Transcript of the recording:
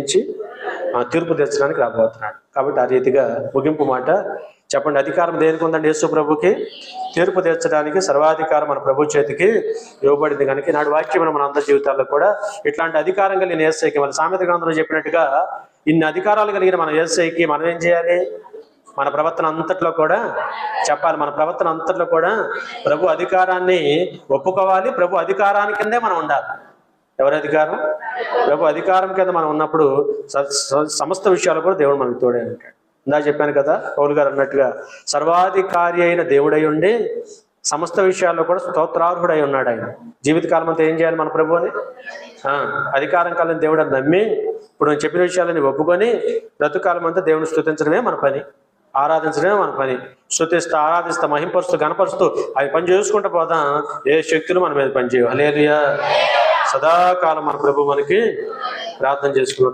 నుంచి తీర్పు తెచ్చడానికి రాబోతున్నాడు. కాబట్టి ఆ రీతిగా ముగింపు మాట చెప్పండి. అధికారం దేనికి ఉందండి యేసు ప్రభుకి? తీర్పు తీర్చడానికి సర్వాధికారం మన ప్రభు చేతికి ఇవ్వబడింది కనుక నాడు వాక్యం మన అందరి జీవితాల్లో కూడా ఇట్లాంటి అధికారం కలిగిన ఏసైకి మన సామెత గ్రంథంలో చెప్పినట్టుగా ఇన్ని అధికారాలు కలిగిన మన ఏసైకి మనం ఏం చేయాలి? మన ప్రవర్తన అంతట్లో కూడా చెప్పాలి. మన ప్రవర్తన అంతట్లో కూడా ప్రభు అధికారాన్ని ఒప్పుకోవాలి. ప్రభు అధికారాన్ని కిందే మనం ఉండాలి. ఎవరి అధికారం? ప్రభు అధికారం కింద మనం ఉన్నప్పుడు సమస్త విషయాలు కూడా దేవుడు మనకు తోడే ఉంటాడు. ఇందా చెప్పాను కదా పౌలు గారు అన్నట్టుగా సర్వాధికారి అయిన దేవుడై ఉండి సమస్త విషయాల్లో కూడా స్తోత్రార్హుడై ఉన్నాడు ఆయన. జీవితకాలం అంతా ఏం చేయాలి మన ప్రభు అని అధికారం కాలం దేవుడు నమ్మి ఇప్పుడు నేను చెప్పిన విషయాలని ఒప్పుకొని బ్రతుకాలం అంతా దేవుని స్థుతించడమే మన పని. ఆరాధించడమే మన పని. స్థుతిస్తూ ఆరాధిస్తూ మహింపరుస్తూ గణపరుస్తూ అవి పని చేసుకుంటూ పోదాం. ఏ శక్తులు మన మీద పనిచేయవు. హలేలుయా సదాకాలం మన ప్రభు మనకి ప్రార్థన చేసుకున్న